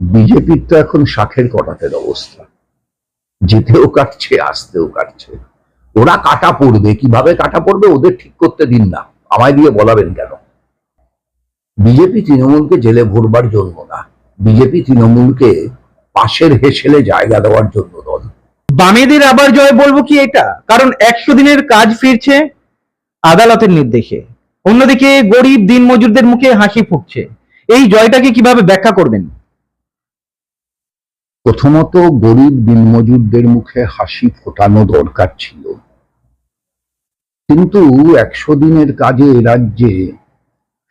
বিজেপির তো এখন শাখের কটাতের অবস্থা। যেতেও কাটছে, আসতেও কাটছে। ওরা কাটা পড়বে, কীভাবে কাটা পড়বে ওদের ঠিক করতে দিন না। আমায় দিয়ে বলাবেন কেন? বিজেপি তৃণমূলকে জেলে ভরবার জন্য না। বিজেপি তৃণমূলকে পাশের হেসেলে জায়গা দেওয়ার জন্য দল বামেদের আবার জয় বলব কি এটা? কারণ একশো দিনের কাজ ফিরছে আদালতের নির্দেশে। অন্যদিকে গরিব দিনমজুরদের মুখে হাসি ফুটছে। এই জয়টাকে কীভাবে ব্যাখ্যা করবেন? প্রথমত গরিব দিনমজুরদের মুখে হাসি ফোটানো দরকার ছিল। কিন্তু একশো দিনের কাজে রাজ্যে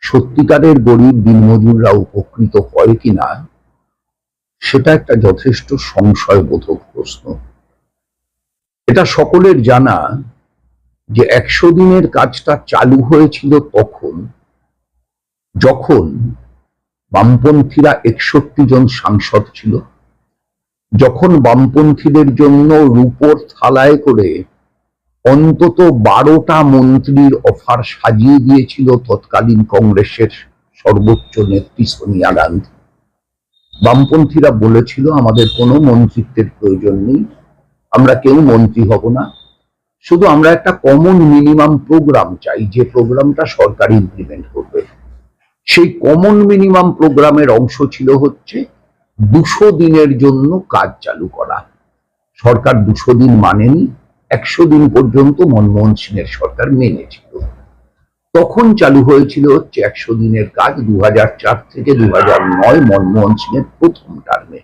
সত্যিকারের গরিব দিনমজুররা উপকৃত হয় কিনা, সেটা একটা যথেষ্ট সংশয়বোধক প্রশ্ন। এটা সকলের জানা যে একশো দিনের কাজটা চালু হয়েছিল তখন, যখন বামপন্থীরা একষট্টি জন সাংসদ ছিল। যখন বামপন্থীদের জন্য রূপোর থালায় করে অন্তত বারোটা মন্ত্রীর অফার সাজিয়ে দিয়েছিল তৎকালীন কংগ্রেসের সর্বোচ্চ নেত্রী সোনিয়া গান্ধী। বামপন্থীরা বলেছিল, আমাদের কোনো মন্ত্রিত্বের প্রয়োজন নেই, আমরা কেউ মন্ত্রী হব না। শুধু আমরা একটা কমন মিনিমাম প্রোগ্রাম চাই, যে প্রোগ্রামটা সরকার ইমপ্লিমেন্ট করবে। সেই কমন মিনিমাম প্রোগ্রামের অংশ ছিল হচ্ছে দুশো দিনের জন্য কাজ চালু করা। সরকার দুশো দিন মানেনি, একশো দিন পর্যন্ত মনমোহন সিংয়ের সরকার মেনেছিল। তখন চালু হয়েছিল হচ্ছে একশো দিনের কাজ দু থেকে দু নয় মনমোহন সিংয়ের প্রথম টার্মে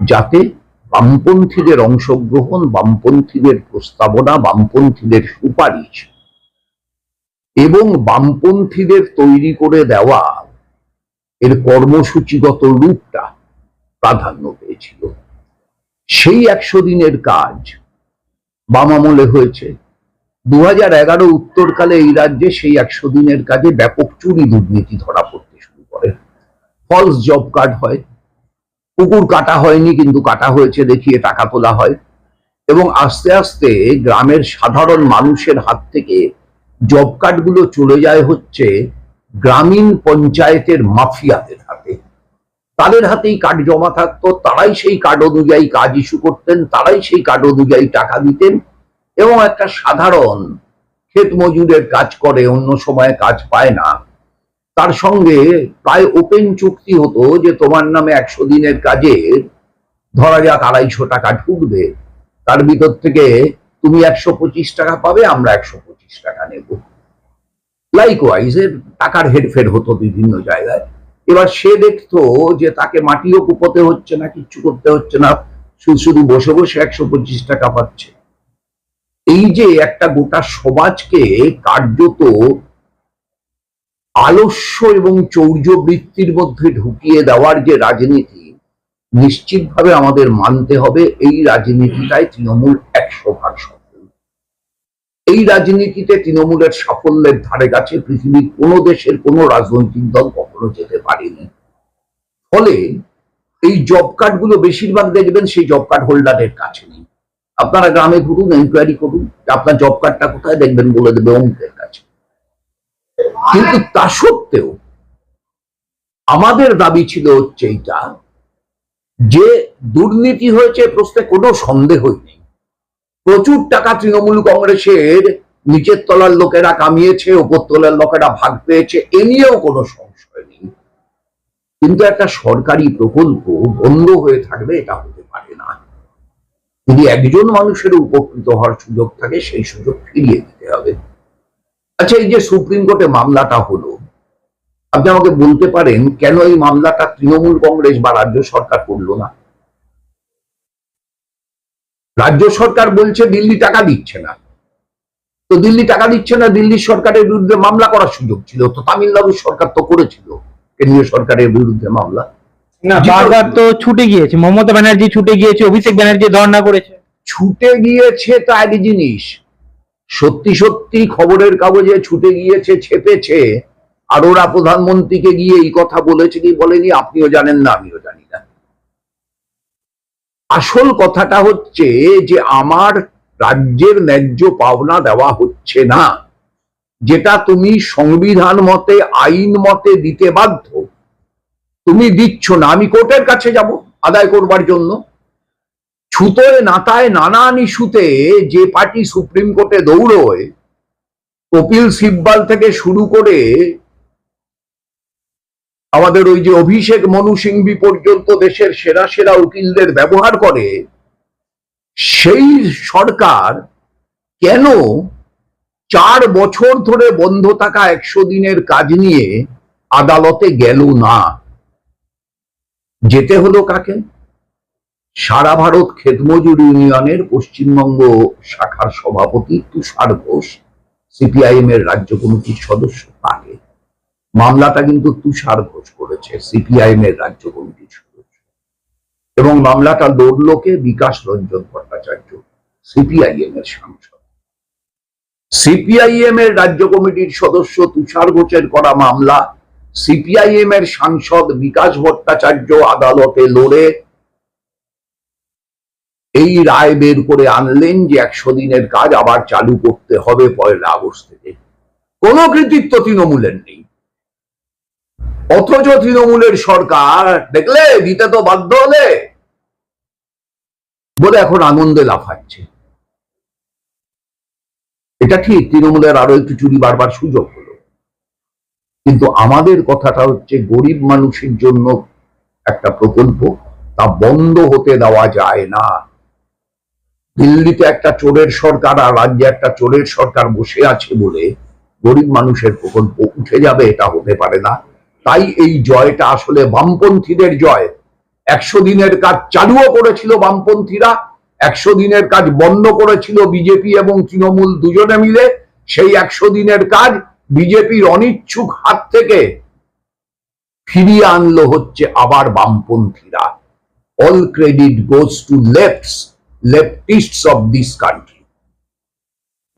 যাতে বামপন্থীদের অংশগ্রহণ, বামপন্থীদের প্রস্তাবনা, বামপন্থীদের সুপারিশ এবং বামপন্থীদের তৈরি করে দেওয়া এর কর্মসূচিগত রূপটা প্রাধান্য পেয়েছিল। সেই একশো দিনের কাজ বাম আমলে হয়েছে। দু হাজার এগারো উত্তরকালে এই রাজ্যে সেই একশো দিনের কাজে ব্যাপক চুরি দুর্নীতি ধরা পড়তে শুরু করে। ফলস জব কার্ড হয়। কুকুর কাটা হয়নি, কিন্তু কাটা হয়েছে দেখিয়ে টাকা তোলা হয়। এবং আস্তে আস্তে গ্রামের সাধারণ মানুষের হাত থেকে জব কার্ডগুলো চলে যায় হচ্ছে গ্রামীণ পঞ্চায়েতের মাফিয়াদের হাতে। তাদের হাতেই কার্ড জমা থাকতো, তারাই সেই কার্ড অনুযায়ী কাজ ইস্যু করতেন, তারাই সেই কার্ড অনুযায়ী টাকা দিতেন এবং একটা সাধারণ ক্ষেত মজুরের কাজ করে, অন্য সময়ে কাজ পায় না। তার সঙ্গে প্রায় ওপেন চুক্তি হতো যে তোমার নামে একশো দিনের কাজে ধরা যাক আড়াইশো টাকা ঢুকবে। তার ভিতর থেকে তুমি একশো পঁচিশ টাকা পাবে, আমরা একশো পঁচিশ টাকা নেব। লাইকওয়াইজ এর টাকার হেরফের হতো বিভিন্ন জায়গায়। এবার সে দেখতো যে তাকে মাটিও কুপোতে হচ্ছে না, কিচ্ছু করতে হচ্ছে না, শুধু শুধু বসে বসে একশো পঁচিশ টাকা পাচ্ছে। এই যে একটা গোটা সমাজকে কার্যত আলস্য এবং চৌর্য বৃত্তির মধ্যে ঢুকিয়ে দেওয়ার যে রাজনীতি, নিশ্চিতভাবে আমাদের মানতে হবে, এই রাজনীতিটাই তৃণমূল একশো ভাগ এই রাজনীতিতে তৃণমূলের সাফল্যের ধারে কাছে পৃথিবীর কোনো দেশের কোনো রাজনৈতিক দল কখনো যেতে পারেনি। ফলে এই জব কার্ডগুলো বেশিরভাগ দেখবেন সেই জব কার্ড হোল্ডারের কাছে নেই। আপনারা গ্রামে ঘুরুন এনকোয়ারি করুন আপনার জব কার্ডটা কোথায় দেখবেন বলে দেবে অমুকের কাছে। কিন্তু তা সত্ত্বেও আমাদের দাবি ছিল হচ্ছে এইটা, যে দুর্নীতি হয়েছে প্রশ্নে কোনো সন্দেহই নেই। প্রচুর টাকা তৃণমূল কংগ্রেসের নিচের তলার লোকেরা কামিয়েছে, ওপর তলার লোকেরা ভাগ পেয়েছে, এ নিয়েও কোনো সংশয় নেই। কিন্তু একটা সরকারি প্রকল্প বন্ধ হয়ে থাকবে, এটা হতে পারে না। যদি একজন মানুষের উপকৃত হওয়ার সুযোগ থাকে, সেই সুযোগ ফিরিয়ে দিতে হবে। আচ্ছা এই যে সুপ্রিম কোর্টে মামলাটা হলো, আপনি আমাকে বলতে পারেন, কেন এই মামলাটা তৃণমূল কংগ্রেস বা রাজ্য সরকার করল না? রাজ্য সরকার বলছে দিল্লি টাকা দিচ্ছে না। তো দিল্লি টাকা দিচ্ছে না দিল্লির সরকারের বিরুদ্ধে মামলা করার সুযোগ ছিল তো তামিলনাড়ুর সরকার তো করেছিল কেন্দ্রীয় সরকারের বিরুদ্ধে মামলা। না বারবার তো ছুটে গিয়েছে মমতা ব্যানার্জি ছুটে গিয়েছে অভিষেক ব্যানার্জি ধর্ণা করেছে। ছুটে গিয়েছে তা এক জিনিস সত্যি সত্যি খবরের কাগজে ছুটে গিয়েছে ছেপেছে। আর ওরা প্রধানমন্ত্রীকে গিয়ে এই কথা বলেছে কি বলেনি আপনিও জানেন না আমিও জানি না। আসল কথাটা হচ্ছে যে আমার রাজ্যের ন্যায্য পাওনা দেওয়া হচ্ছে না, যেটা তুমি সংবিধান মতে, আইন মতে দিতে বাধ্য। তুমি দিচ্ছ না, আমি কোর্টের কাছে যাব আদায় করবার জন্য। ছুতোয়, নাতায় নানান ইস্যুতে যে পার্টি সুপ্রিম কোর্টে দৌড়য়, কপিল সিব্বাল থেকে শুরু করে আমাদের ওই যে অভিষেক মনু সিংভি পর্যন্ত দেশের সেরা সেরা উকিলদের ব্যবহার করে, সেই সরকার কেন চার বছর ধরে বন্ধ থাকা একশো দিনের কাজ নিয়ে আদালতে গেল না? যেতে হলো কাকে? সারা ভারত খেতমজুর ইউনিয়নের পশ্চিমবঙ্গ শাখার সভাপতি তুষার ঘোষ সিপিআইএম এর রাজ্য কমিটির সদস্য তাকে। মামলাটা কিন্তু তুষার ঘোষ করেছে, সিপিআইএম এর রাজ্য কমিটির সদস্য এবং মামলাটা লড়ল কে বিকাশ রঞ্জন ভট্টাচার্য, সিপিআইএম এর সাংসদ। সিপিআইএম এর রাজ্য কমিটির সদস্য তুষার ঘোষের করা মামলা, সিপিআইএম এর সাংসদ বিকাশ ভট্টাচার্য আদালতে লড়ে, এই রায় বের করে আনলেন যে একশো দিনের কাজ আবার চালু করতে হবে পয়লা আগস্ট থেকে। কোনো কৃতিত্ব তৃণমূলের নেই। অথচ তৃণমূলের সরকার, দেখলে দিতে তো বাধ্য হলে। বলে এখন আনন্দে লাফাচ্ছে। এটা ঠিক, তৃণমূলের আরও একটু চুরি বারবার সুযোগ হলো। কিন্তু আমাদের কথাটা হচ্ছে, গরিব মানুষের জন্য একটা প্রকল্প, তা বন্ধ হতে দেওয়া যায় না। দিল্লিতে একটা চোরের সরকার আর রাজ্যে একটা চোরের সরকার বসে আছে বলে গরিব মানুষের প্রকল্প উঠে যাবে, এটা হতে পারে না। তাই এই জয়টা আসলে বামপন্থীদের জয়। একশো দিনের কাজ চালুও করেছিল বামপন্থীরা, একশো দিনের কাজ বন্ধ করেছিল বিজেপি এবং তৃণমূল দুজনে মিলে। সেই একশো দিনের কাজ বিজেপির অনিচ্ছুক হাত থেকে ফিরিয়ে আনলো হচ্ছে আবার বামপন্থীরা। All credit goes to lefts leftists of this country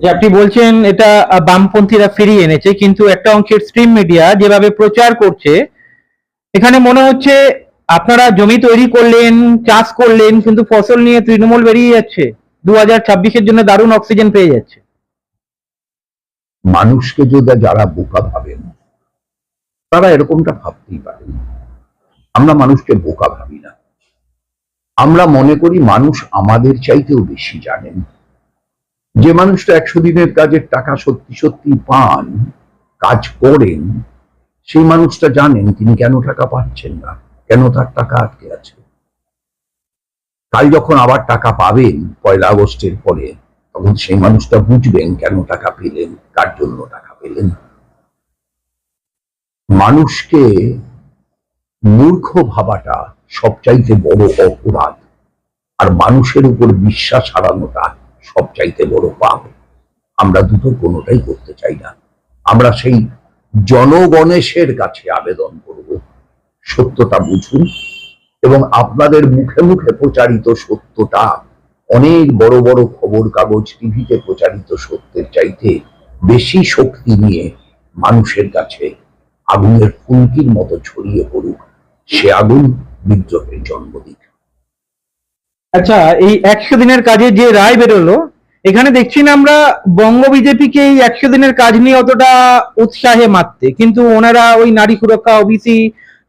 যে আপনি বলছেন এটা বামপন্থীরা ফিরিয়ে এনেছে, কিন্তু একটা অংশের স্ট্রিম মিডিয়া যেভাবে প্রচার করছে, এখানে মনে হচ্ছে আপনারা জমি তৈরি করলেন, চাষ করলেন, কিন্তু ফসল নিয়ে তৃণমূল বেরিয়ে যাচ্ছে। দু হাজার জন্য দারুণ অক্সিজেন পেয়ে যাচ্ছে। মানুষকে যদি যারা বোকা ভাবেন, তারা এরকমটা ভাবতেই পারেন আমরা মানুষকে বোকা ভাবি না। আমরা মনে করি মানুষ আমাদের চাইতেও বেশি জানেন। যে মানুষটা একশো দিনের কাজের টাকা সত্যি সত্যি পান, কাজ করেন, সেই মানুষটা জানেন তিনি কেন টাকা পাচ্ছেন না, কেন তার টাকা আটকে আছে। কাল যখন আবার টাকা পাবেন, পয়লা আগস্টের পরে, তখন সেই মানুষটা বুঝবেন কেন টাকা পেলেন, কার জন্য টাকা পেলেন। মানুষকে মূর্খ ভাবাটা সবচাইতে বড় অপরাধ, আর মানুষের উপর বিশ্বাস হারানোটা সবচাইতে বড় পাপ। আমরা দুটো কোনোটাই করতে চাই না। আমরা সেই জনগণেশের কাছে আবেদন করব। সত্যটা বুঝুন এবং আপনাদের মুখে মুখে প্রচারিত সত্যটা, অনেক বড় বড় খবর কাগজ টিভিতে প্রচারিত সত্যের চাইতে বেশি শক্তি নিয়ে মানুষের কাছে আগুনের ফুলকির মতো ছড়িয়ে পড়ুক। সে আগুন বিদ্রোহের জন্ম দিক আচ্ছা এই একশো দিনের কাজে যে রায় বেরোলো, এখানে দেখছি না আমরা বঙ্গ বিজেপিকে এই একশো দিনের কাজ নিয়ে অতটা উৎসাহে মারতে, কিন্তু ওনারা ওই নারী সুরক্ষা ওবিসি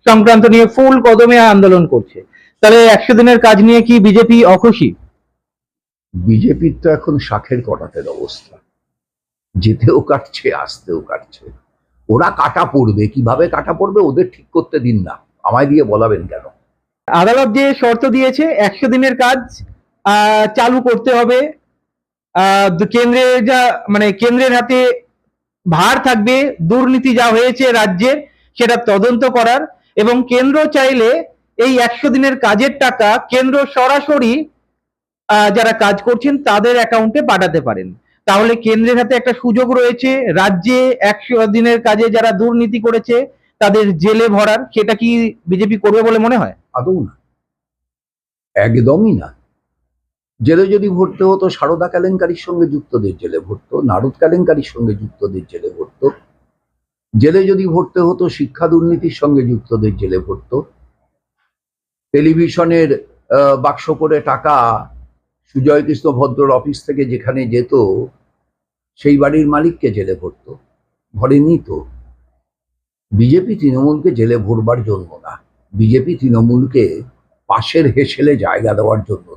সংক্রান্ত নিয়ে ফুল কদমে আন্দোলন করছে। তাহলে একশো দিনের কাজ নিয়ে কি বিজেপি অখুশি? বিজেপির তো এখন শাখের কটাতের অবস্থা। যেতেও কাটছে, আসতেও কাটছে। ওরা কাটা পড়বে, কীভাবে কাটা পড়বে ওদের ঠিক করতে দিন না। আমায় দিয়ে বলাবেন কেন? আদালত যে শর্ত দিয়েছে, একশো দিনের কাজ চালু করতে হবে। কেন্দ্রের যা মানে কেন্দ্রের হাতে ভার থাকবে, দুর্নীতি যা হয়েছে রাজ্যের, সেটা তদন্ত করার। এবং কেন্দ্র চাইলে এই একশো দিনের কাজের টাকা কেন্দ্র সরাসরি যারা কাজ করছেন, তাদের অ্যাকাউন্টে পাঠাতে পারেন। তাহলে কেন্দ্রের হাতে একটা সুযোগ রয়েছে। রাজ্যে একশো দিনের কাজে যারা দুর্নীতি করেছে তাদের জেলে ভরার সেটা কি বিজেপি করবে বলে মনে হয়? আদৌ না। একদমই না। জেলে যদি ভরতে হতো, সারদা কেলেঙ্কারির সঙ্গে যুক্তদের জেলে ভরতো, নারদ কেলেঙ্কারির সঙ্গে যুক্তদের জেলে ভরতো। জেলে যদি ভরতে হতো, শিক্ষা দুর্নীতির সঙ্গে যুক্তদের জেলে ভরতো। টেলিভিশনের বাক্স করে টাকা সুজয় কৃষ্ণ ভদ্রর অফিস থেকে যেখানে যেত, সেই বাড়ির মালিককে জেলে ভরতো। ভরেনি তো। বিজেপি তৃণমূলকে জেলে ভরবার জন্য না বিজেপি তৃণমূলকে পাশের হেসেলে জায়গা দেওয়ার জন্য